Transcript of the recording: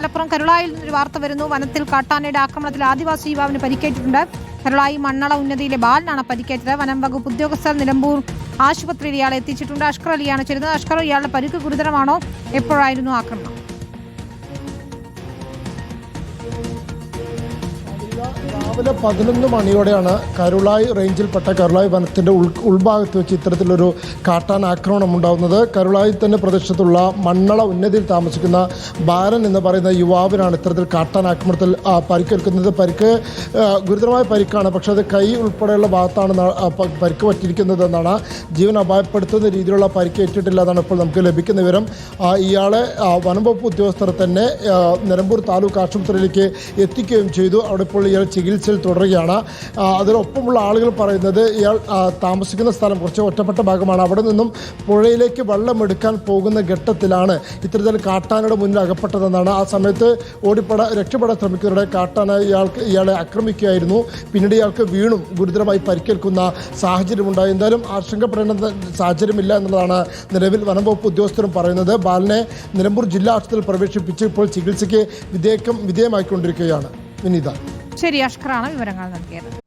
മലപ്പുറം കരുളായിൽ നിന്നൊരു വാർത്ത വരുന്നു. വനത്തിൽ കാട്ടാനയുടെ ആക്രമണത്തിൽ ആദിവാസി യുവാവിന് പരിക്കേറ്റിട്ടുണ്ട്. കരുളായി മണ്ണള ഉന്നതിയിലെ ബാലിനാണ് പരിക്കേറ്റത്. വനം വകുപ്പ് ഉദ്യോഗസ്ഥർ നിലമ്പൂർ ആശുപത്രിയിൽ ഇയാളെ എത്തിച്ചിട്ടുണ്ട്. അഷ്കർ അലിയാണ് ചേരുന്നത്. അഷ്കർ ഇയാളുടെ പരിക്ക് ഗുരുതരമാണോ? എപ്പോഴായിരുന്നു ആക്രമണം? രാവിലെ പതിനൊന്ന് മണിയോടെയാണ് കരുളായി റേഞ്ചിൽപ്പെട്ട കരുളായി വനത്തിന്റെ ഉൾ ഉൾഭാഗത്ത് വെച്ച് ഇത്തരത്തിലൊരു കാട്ടാൻ ആക്രമണം ഉണ്ടാകുന്നത് കരുളായി തന്നെ പ്രദേശത്തുള്ള മണ്ണള ഉന്നതിയിൽ താമസിക്കുന്ന ബാലൻ എന്ന് പറയുന്ന യുവാവിനാണ് ഇത്തരത്തിൽ കാട്ടാൻ ആക്രമണത്തിൽ പരിക്കേൽക്കുന്നത്. പരിക്ക് ഗുരുതരമായ പരിക്കാണ്. പക്ഷേ അത് കൈ ഉൾപ്പെടെയുള്ള ഭാഗത്താണ് പരിക്ക് പറ്റിയിരിക്കുന്നത് എന്നാണ് ജീവൻ അപായപ്പെടുത്തുന്ന രീതിയിലുള്ള പരിക്ക് ഏറ്റിട്ടില്ല എന്നാണ് ഇപ്പോൾ നമുക്ക് ലഭിക്കുന്ന വിവരം. ഇയാളെ വനം വകുപ്പ് ഉദ്യോഗസ്ഥർ തന്നെ നിലമ്പൂർ താലൂക്ക് ആശുപത്രിയിലേക്ക് എത്തിക്കുകയും ചെയ്തു. അവിടെ ഇപ്പോൾ ഇയാൾ ചികിത്സയിൽ തുടരുകയാണ്. അതിനൊപ്പമുള്ള ആളുകൾ പറയുന്നത് ഇയാൾ താമസിക്കുന്ന സ്ഥലം കുറച്ച് ഒറ്റപ്പെട്ട ഭാഗമാണ്. അവിടെ നിന്നും പുഴയിലേക്ക് വെള്ളമെടുക്കാൻ പോകുന്ന ഘട്ടത്തിലാണ് ഇത്തരത്തിൽ കാട്ടാനയുടെ മുന്നിൽ അകപ്പെട്ടതെന്നാണ്. ആ സമയത്ത് ഓടിപ്പെടാൻ രക്ഷപ്പെടാൻ ശ്രമിക്കുന്നവരുടെ കാട്ടാന ഇയാൾക്ക് ഇയാളെ ആക്രമിക്കുകയായിരുന്നു. പിന്നീട് ഇയാൾക്ക് വീണും ഗുരുതരമായി പരിക്കേൽക്കുന്ന സാഹചര്യമുണ്ടായി. എന്തായാലും ആശങ്കപ്പെടേണ്ട സാഹചര്യമില്ല എന്നുള്ളതാണ് നിലവിൽ വനംവകുപ്പ് ഉദ്യോഗസ്ഥരും പറയുന്നത്. ബാലനെ നിലമ്പൂർ ജില്ലാ ആശുപത്രിയിൽ പ്രവേശിപ്പിച്ച് ഇപ്പോൾ ചികിത്സയ്ക്ക് വിധേയക്കം വിധേയമായിക്കൊണ്ടിരിക്കുകയാണ്. വിനീത. ശരി അഷ്കറാണ് വിവരങ്ങൾ നൽകിയത്.